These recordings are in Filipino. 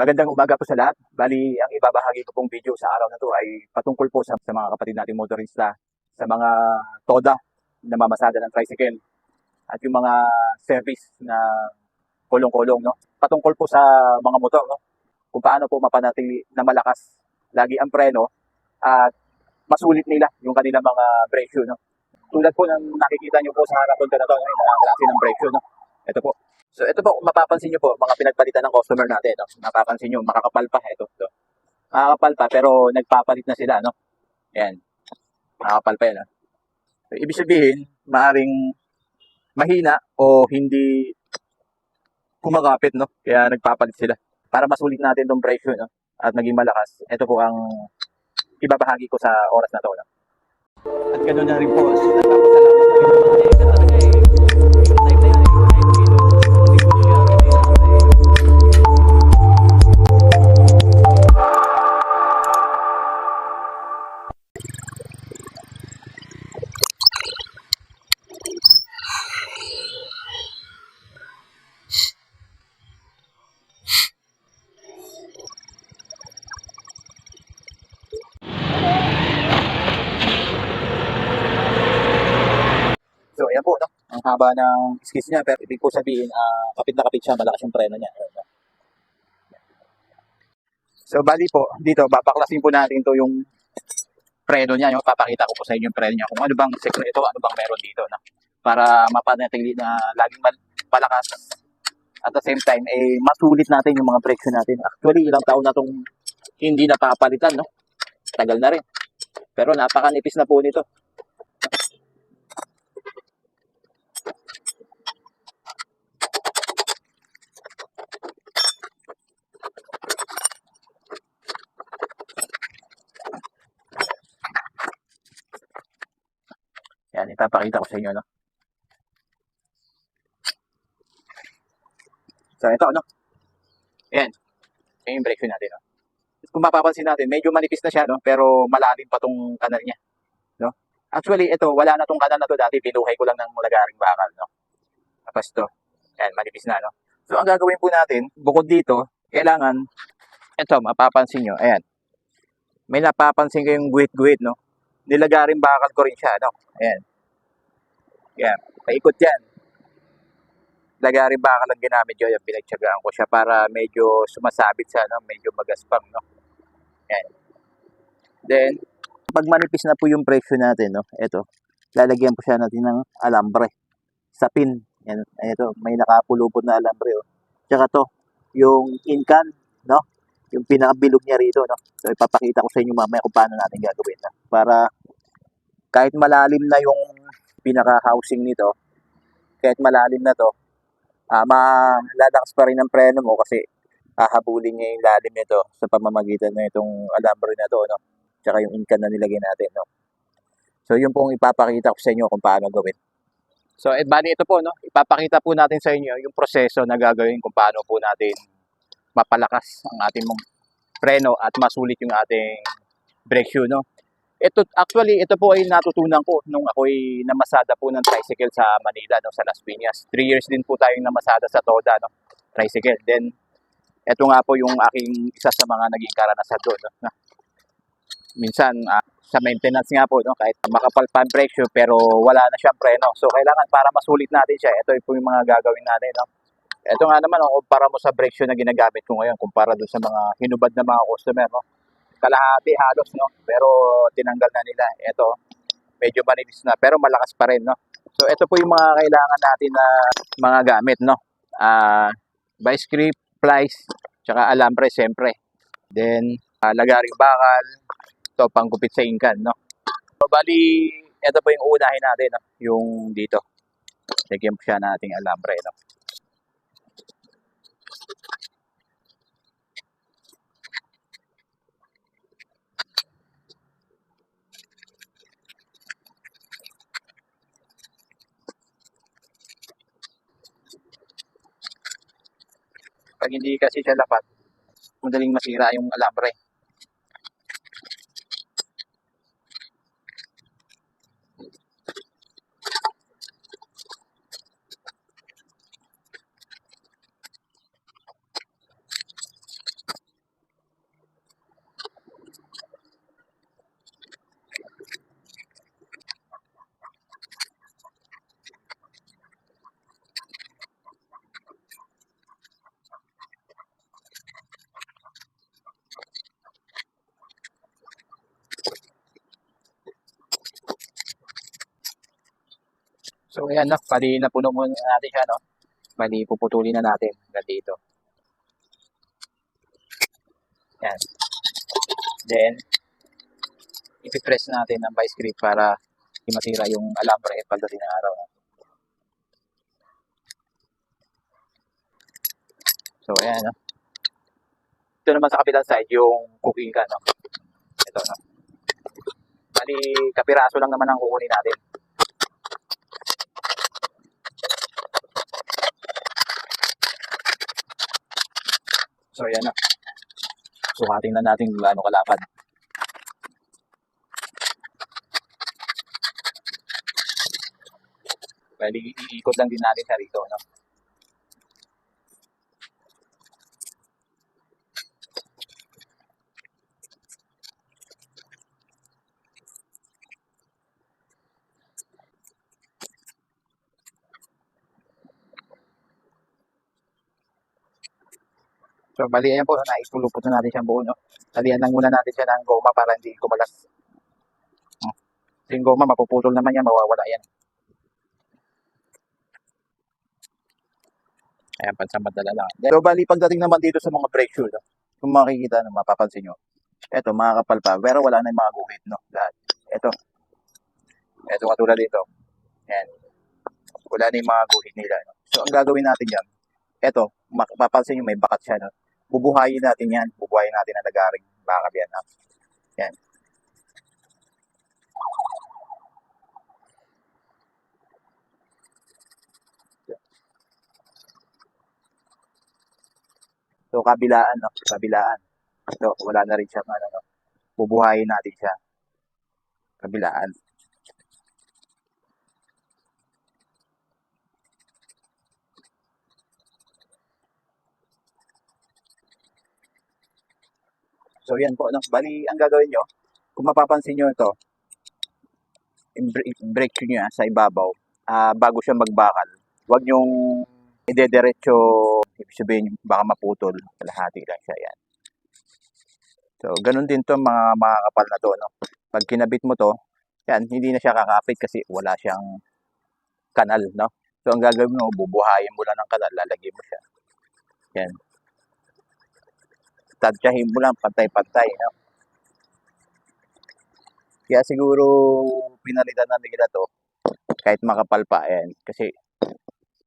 Magandang umaga po sa lahat. Bali, ang ibabahagi ko pong video sa araw na to ay patungkol po sa, sa mga kapatid nating motorista, sa mga toda na mamasada ng tricycle, at yung mga service na kulong-kulong, no? Patungkol po sa mga motor, no? Kung paano po mapanatili na malakas lagi ang preno at masulit nila yung kanilang mga brake shoe, no? Tulad po ng nakikita nyo po sa ratulda na to, yung mga klase ng brake shoe, no? Ito po. So ito po, mapapansin nyo po, mga pinagpalitan ng customer natin, no? Mapapansin nyo, makakapal pa, ito, ito. Makakapal pa, pero nagpapalit na sila, no? Yan. Makakapal pa yan, no? So, ibig sabihin, maaring mahina o hindi kumakapit, no? Kaya nagpapalit sila. Para masulit natin itong presyo, no? At maging malakas. Ito po ang ibabahagi ko sa oras na to, no? At ganoon na rin po. Nagpapasalamat kami. Haba ng skis niya, pero ibig po sabihin, ah, kapit na kapit siya, malakas yung preno niya. So, bali po, dito, babaklasin po natin to yung preno niya. Yung papakita ko po sa inyo yung preno niya. Kung ano bang sekreto, ano bang meron dito, no? Para mapanatili na laging mal- palakas. At the same time, eh, masulit natin yung mga presyo natin. Actually, ilang taon na itong hindi napapalitan, no? Tagal na rin. Pero napakanipis na po nito. Yan, ipapakita ko sa inyo, no? So, ito, no? Yan. Yan yung shoe natin, no? Kung mapapansin natin, medyo manipis na siya, no? Pero malalim pa tong kanal niya, no? Actually, ito, wala na tong kanal na to dati. Binuhay ko lang ng lagaring bakal, no? Tapos ito, yan, manipis na, no? So, ang gagawin po natin, bukod dito, kailangan, ito, mapapansin nyo, ayan. May napapansin kayong guhit-guhit, no? Nilagaring bakal ko rin siya, no? Ayan. Yan. Paikot yan. Lagari bakal ang ginamit ko. Yung pinagtsagaan ko siya para medyo sumasabit siya, no? Medyo magaspang, no? Yan. Then, pag manipis na po yung presyo natin, no? Ito. Lalagyan po siya natin ng alambre. Sa pin. Yan. Ito. May nakapulupot na alambre, oh. Tsaka to. Yung incan, no? Yung pinakabilog niya rito, no? So, ipapakita ko sa inyo mamaya kung paano natin gagawin, no? Para kahit malalim na yung pinaka-housing nito, kahit malalim na to, ah malalakas pa rin ang preno mo kasi hahabulin niya yung lalim nito sa pamamagitan na itong alambre na to, no? Tsaka yung incan na nilagay natin, no? So, yun pong ipapakita ko sa inyo kung paano gawin. So, eh, bali ito po, no? Ipapakita po natin sa inyo yung proseso na gagawin kung paano po natin mapalakas ang ating mong preno at masulit yung ating brake shoe, no? Ito, actually, ito po ay natutunan ko nung ako'y namasada po ng tricycle sa Manila, no, sa Las Piñas. Three years din po tayong namasada sa Toda, no, tricycle. Then, ito nga po yung aking isa sa mga naging karanasan doon. No, na, minsan, ah, sa maintenance nga po, no, kahit makapal pa shoe, pero wala na siyang preno. So, kailangan para masulit natin siya, ito po yung mga gagawin natin. No. Ito nga naman, oh, kumpara mo sa shoe na ginagamit ko ngayon, kumpara doon sa mga hinubad na mga customer, no kalahati halos, no? Pero tinanggal na nila. Ito, medyo manipis na, pero malakas pa rin, no? So, ito po yung mga kailangan natin na mga gamit, no? Ah, vice grip, plies, tsaka alambre, siyempre. Then, ah, lagaring bakal, ito, panggupit sa ingkan, no? So, bali, ito po yung uunahin natin, no? Yung dito. Lagyan po siya nating alambre, no? Pag hindi kasi siya lapat, madaling masira yung alambre. So, ayan na. Bali, napuno muna natin siya, no? Bali, puputulin na natin. Hanggang dito. Yan. Then, ipipress natin ng vice grip para hindi masira yung alambre pagdating ng araw. no? So, ayan, no? Ito naman sa kabilang side, yung cooking ka, no? Ito, no? Bali, kapiraso lang naman ang kukunin natin. So, ayan na. Sukatin na natin kung gaano kalapad. Bali, iikot lang din natin sa rito, no? So, bali, ayan po, naipulupot na natin siyang buo, no? Talian lang muna natin siya ng goma para hindi kumalas. Hmm. Yung goma, mapuputol naman yan, mawawala yan. Ayan, pansamadala lang. So, bali, pagdating naman dito sa mga brake shoe, no? kung makikita, no, mapapansin nyo, eto, mga kapal pa, pero wala na yung mga guhit, no? Lahat. Eto. Eto, katulad dito. Ayan. Wala na yung mga guhit nila, no? So, ang gagawin natin yan, eto, mapapansin nyo, may bakat siya, no? Bubuhayin natin yan. Bubuhayin natin ang nagaring bakal yan. ah. Yan. So, kabilaan, no? Kabilaan. So, wala na rin siya, ano, no? Bubuhayin natin siya. Kabilaan. So, yan po. No? Bali, ang gagawin nyo, kung mapapansin nyo ito, yung bre- yung brake shoe niya sa ibabaw, ah, bago siya magbakal, huwag nyong idediretso, ibig sabihin, baka maputol, kalahati lang siya yan. So, ganun din to mga mga kapal na to, no? Pag kinabit mo to, yan, hindi na siya kakapit kasi wala siyang kanal, no? So, ang gagawin mo, bubuhayin mo lang ng kanal, lalagyan mo siya. Yan. Tansyahin mo lang, pantay-pantay, no? Kaya siguro pinalitan na nila to kahit makapal pa yan kasi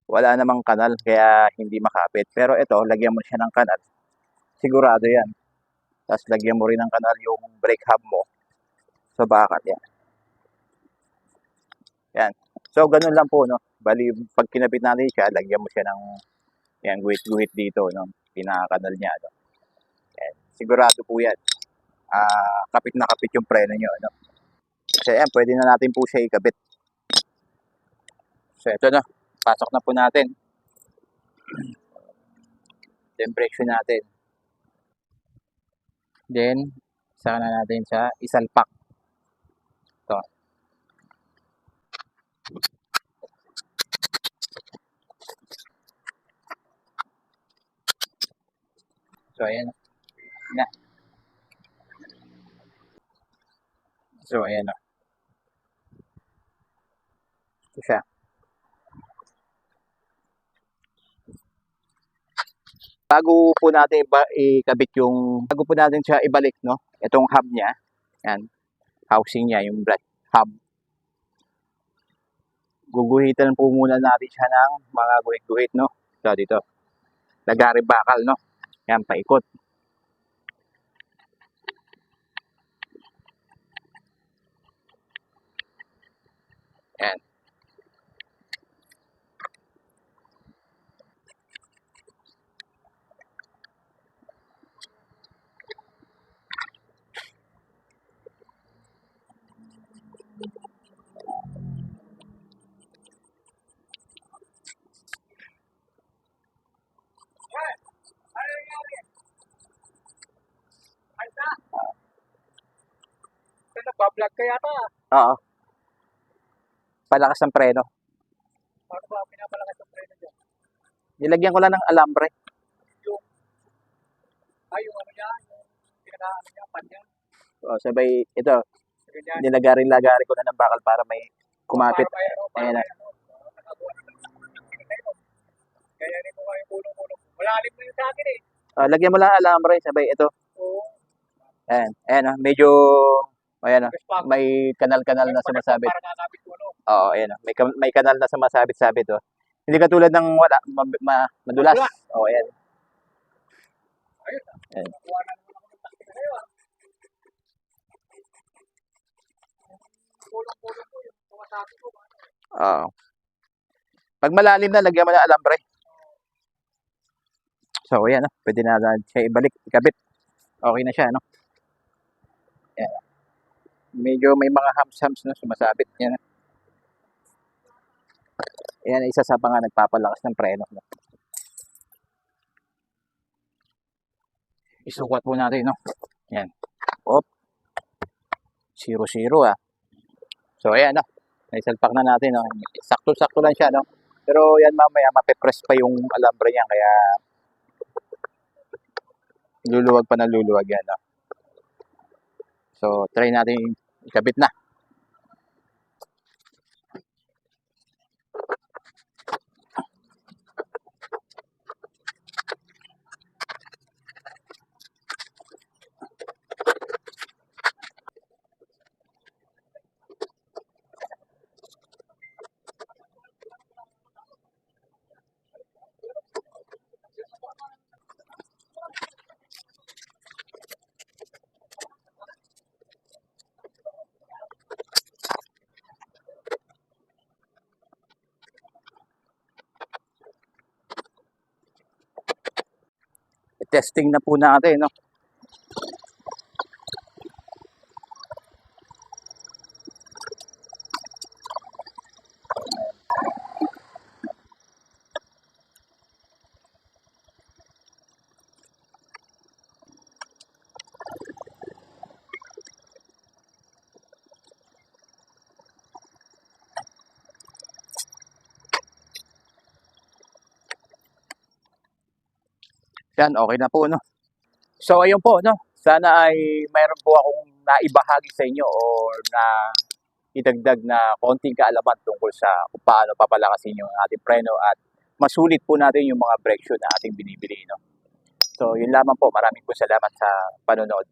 wala namang kanal kaya hindi makapit. Pero ito, lagyan mo siya ng kanal. Sigurado yan. Tapos lagyan mo rin ng kanal yung brake hub mo sa bakal yan. Yan. So, ganun lang po, no? Bali, pag kinabit natin siya, lagyan mo siya ng yan, guhit-guhit dito, no? Pinakakanal niya, no? Sigurado po yan. Ah, kapit na kapit yung preno nyo, no? So, yan, pwede na natin po siya ikabit. So, ito na. Pasok na po natin. Temperature natin. Then, saka na natin sa isalpak. Ito. So, ayan. Na. So, ayan na. Ito siya. Bago po natin ikabit yung, bago po natin siya ibalik, no? Itong hub niya. Yan. Housing niya, yung black hub. Guguhitan po muna natin siya ng mga guhit-guhit, no? So, dito. Lagari bakal, no? Yan, paikot. Yan. Nagbablog ka yata. Oo palakas ng preno. Paano ba pinapalakas ng preno dyan? Nilagyan ko lang ng alambre. Yung, ay, yung ano niya, yung pinakaano niya, pan niya. Oh, sabay, ito, nilagarin-lagarin ko na ng bakal para may kumapit. Para may, ano, para Ayan na. Ano, Kaya rin mo kayo pulong-pulong. Malalim na yun sa akin eh. Uh, lagyan mo lang alambre, sabay, ito. Oo. Ayan, ayan, ah, medyo ayan ah, may kanal-kanal na sumasabit. Oo, ayan ah, may, may kanal na sumasabit-sabit oh. Hindi katulad ng wala, ma, ma- madulas. Madulas. Oo, ayan. Ayun. Ayan. Ano. Oo. Pag malalim na, lagyan mo na alambre. So, ayan, ah, pwede na na siya ibalik, ikabit. Okay na siya, no? Ayan. Medyo may mga hams-hams na sumasabit. Yan. Ayan, isa sa mga nagpapalakas ng preno. No? Isukat po natin, no? Yan. Op. Zero-zero, ah. So, ayan, no? Naisalpak na natin, no? Sakto-sakto lang siya, no? Pero yan mamaya, mapipress pa yung alambre niya, kaya luluwag pa na luluwag yan, no? So, try natin ikabit na. Testing na po natin, no? Yan, okay na po, no? So, ayun po, no? Sana ay mayroon po akong naibahagi sa inyo or na idagdag na konting kaalaman tungkol sa kung paano papalakasin yung ating preno at masulit po natin yung mga brake shoe na ating binibili, no? So, yun lamang po. Maraming po salamat sa panonood.